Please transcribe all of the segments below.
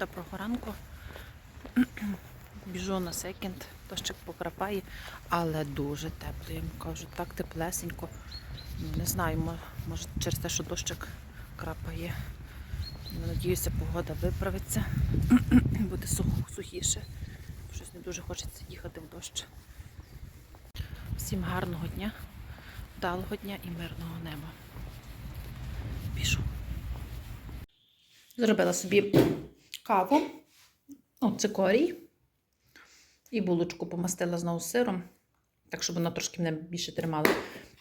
доброго ранку. Біжу на секінд, дощик покрапає, але дуже тепло. Я кажу, так теплесенько. Не знаю, може через те, що дощик крапає. Надіюся, погода виправиться. Буде сухіше. Щось не дуже хочеться їхати в дощ. Всім гарного дня, вдалого дня і мирного неба. Пішу. Зробила собі каву, о, цикорій. І булочку помастила знову сиром, так щоб вона трошки мене більше тримала.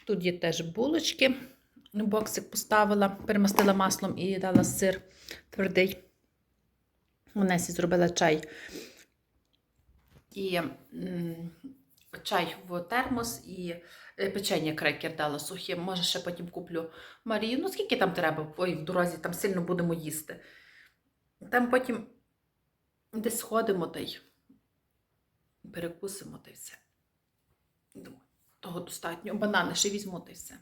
Тут є теж булочки. Боксик поставила, перемастила маслом і дала сир твердий. Онесі зробила чай. І м, чай в термос і е, печення крекер дала сухі. Може, ще потім куплю Марію. Ну, скільки там треба? Ой, в дорозі там сильно будемо їсти. Там потім десь сходимо та й перекусимо та й все. Думаю, того достатньо. Банани ще візьму та й все.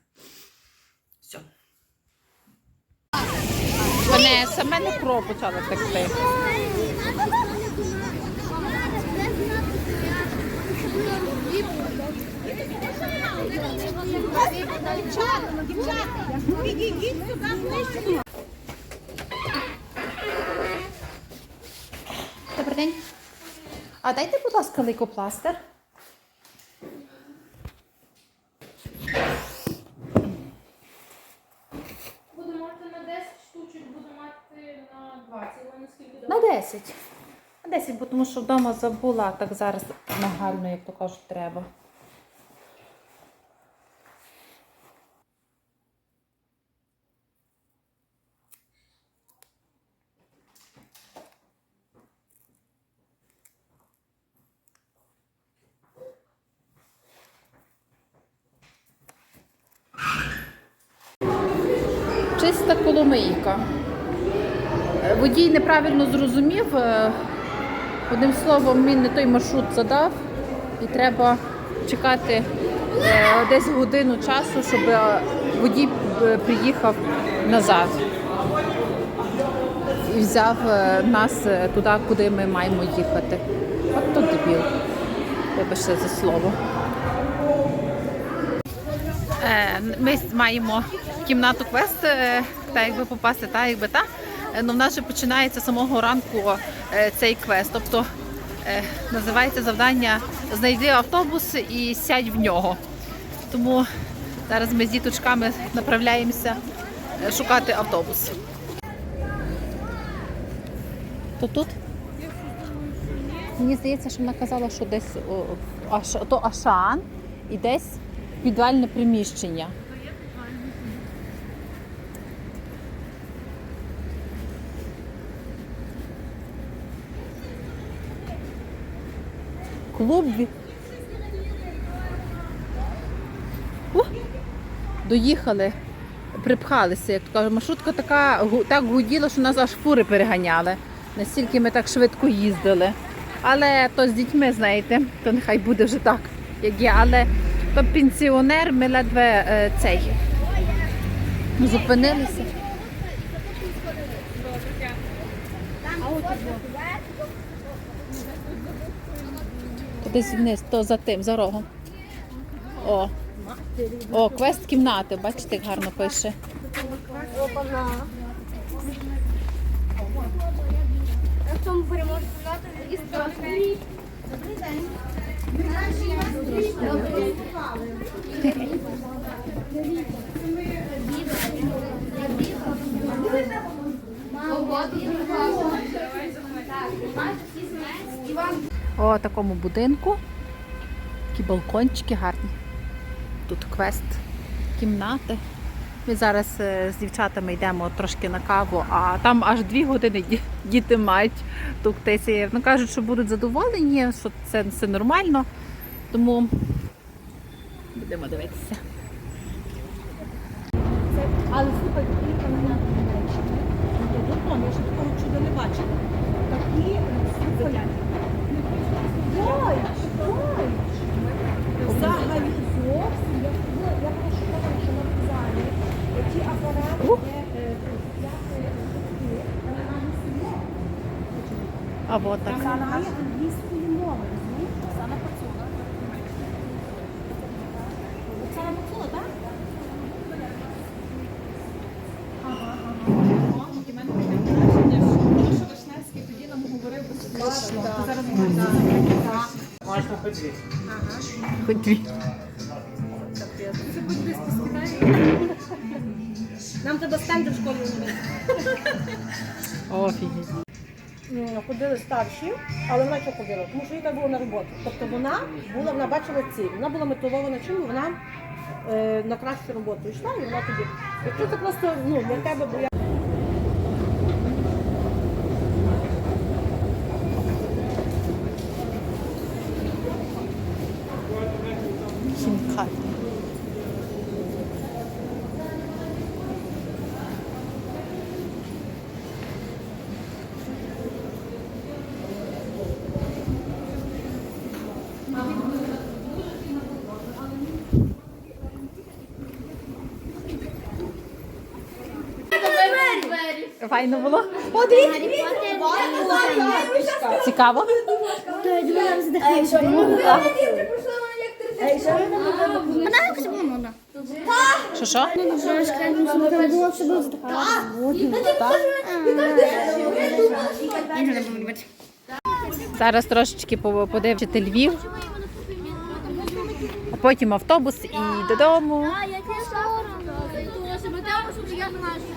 Все. Мене кров почала текти. Добрий А дайте, будь ласка, лейкопластир. Буду мати на 10 штучок, буду мати на 20. Ви наскільки На 10. На 10, бо тому що вдома забула, так зараз нагально, як то кажуть, треба. Чиста коломийка. Водій неправильно зрозумів. е, Одним словом, він не той маршрут задав, і треба чекати е, десь годину часу, щоб е, водій приїхав назад і взяв нас туди, куди ми маємо їхати. От то дебіл. Вибачте за слово. Е, Ми маємо кімнату квест, е, та якби попасти, та якби та. Е, Ну, в нас вже починається з самого ранку цей квест. Тобто називається завдання Знайди автобус і сядь в нього. Тому зараз ми з діточками направляємося шукати автобус. То тут? Мені здається, що вона казала, що десь о, аш, то Ашан і десь підвальне приміщення. Клуб. Ух! Доїхали, припхалися, як то кажуть. Маршрутка така так гуділа, що нас аж фури переганяли. Настільки ми так швидко їздили. Але то з дітьми, знаєте, то нехай буде вже так, як є. Але то пенсіонер, ми ледве е, цей. Зупинилися. Десь вниз, то за тим, за рогом. О. О, квест кімнати, бачите, як гарно пише. В тому такому будинку. Такі балкончики гарні. Тут квест, кімнати. Ми зараз е, з дівчатами йдемо трошки на каву, а там аж дві години діти мають туктися. Ну кажуть, що будуть задоволені, що це все нормально. Тому будемо дивитися. Але слухай, такі мене Додому, я ще такого чуда не бачила е, слухай. Ой, ой. Взагалі зовсім, я хотіла, я пошукала, що на вокзалі. Ті апарати, де е, взяти квитки, але нам не сидять. А от так. Хоч дві. Нам треба стенди в школі. Офігеть. М, ходили старші, але вона що ходила? Тому що їй треба було на роботу. Тобто вона була, вона бачила ціль, вона була мотивована чим, вона е, на кращу роботу йшла, і вона тоді. Якщо це просто ну, для тебе, бо я. Файно було? Цікаво? Що що? Зараз трошечки по- подивчити Львів, а потім автобус і додому. Я тебе що я знаю, що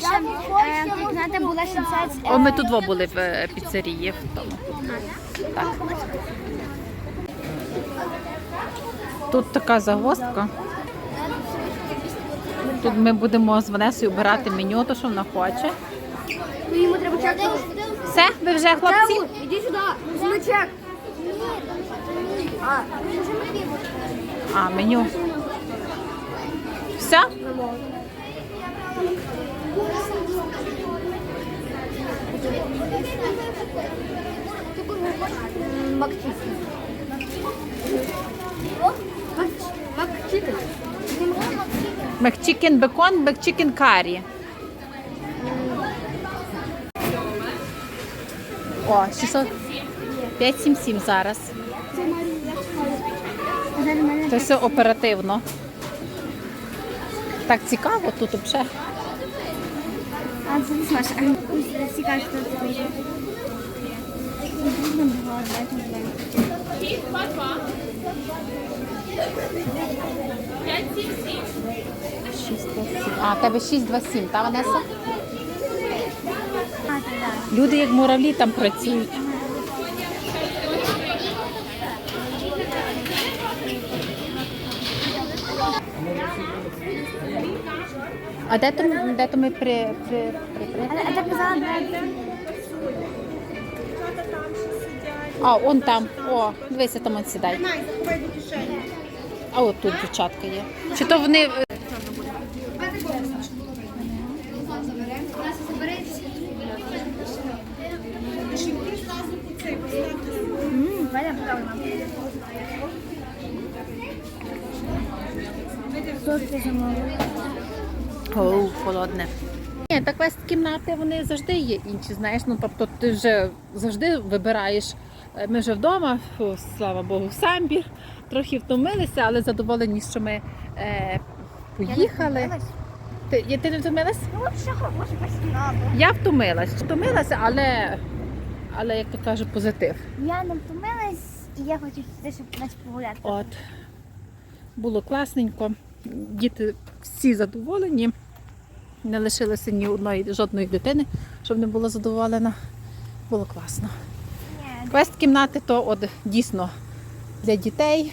Так, коротше, кімната була 60. О, ми тут во були в е, піцерії в тому. Так. Тут така загвоздка. Тут ми будемо з Ванесою обирати меню, то що вона хоче. Ну, йому треба чек. Все, ви вже хлопці? Іди сюди, візьми чек. А, меню. Макчики. Мекчикен бекон, мекчикен карі. О, 600. 577 зараз. Це все оперативно. Так цікаво тут взагалі. А це не смаш. Цікаво, що це таке. А, тебе 627, та Ванеса? Люди як муравлі там працюють. А де то, де то ми при, при, при, при? А казала, А, он там. О, дивися, там он заховай. А от тут дівчатка є. Чи то вони. е. Що це? Оу, холодне. Ні, так весь кімнати вони завжди є інші, знаєш. Ну тобто ти вже завжди вибираєш. Е, Ми вже вдома, фу, слава Богу, в самбір. Трохи втомилися, але задоволені, що ми е, поїхали. Ти, я- ти не втомилась? Ну. Я втомилась. Втомилася, але, але як то каже, позитив. Я не втомилась, і я хочу піти, щоб нас погуляти. От. Було класненько. Діти всі задоволені. Не лишилося ні одної жодної дитини, щоб не була задоволена. Було класно. Квест кімнати то от дійсно для дітей.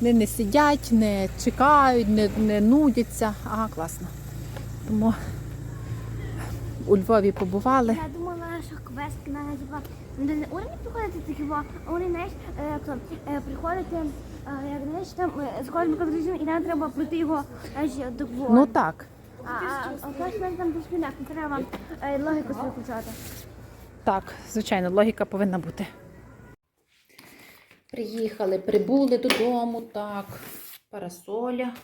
Вони не сидять, не чекають, не, не нудяться. Ага, класно. Тому у Львові побували. Я думала, що квест на типа вони не вони не приходять такі, а вони знаєш, е, як е, приходити, е, як знаєш, там з кожним квадратом, і нам треба пройти його аж до. Ну так. А там не треба вам логіку виключати. Так, звичайно, логіка повинна бути. Приїхали, прибули додому, так. Парасоля.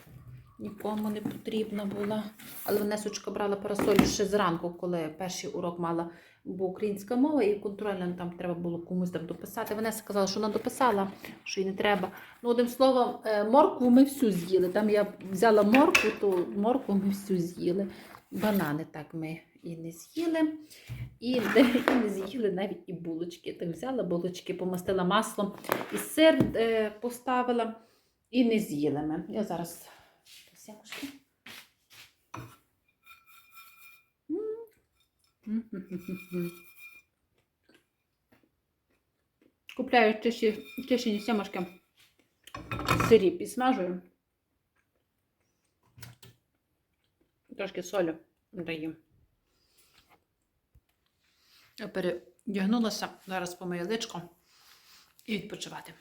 нікому не потрібна була. Але Венесочка брала парасоль ще зранку, коли перший урок мала бо українська мова, і контрольна там треба було комусь там дописати. Вона сказала, що вона дописала, що їй не треба. Ну, одним словом, е, моркву ми всю з'їли. Там я взяла моркву, то моркву ми всю з'їли. Банани так ми і не з'їли. І, і не з'їли навіть і булочки. Так взяла булочки, помастила маслом і сир е, поставила і не з'їли ми. Я зараз сямушки. М. Купляю чищені сімашки сирі підсмажую. Трошки солі даю. Я передягнулася, зараз помию личко і відпочивати.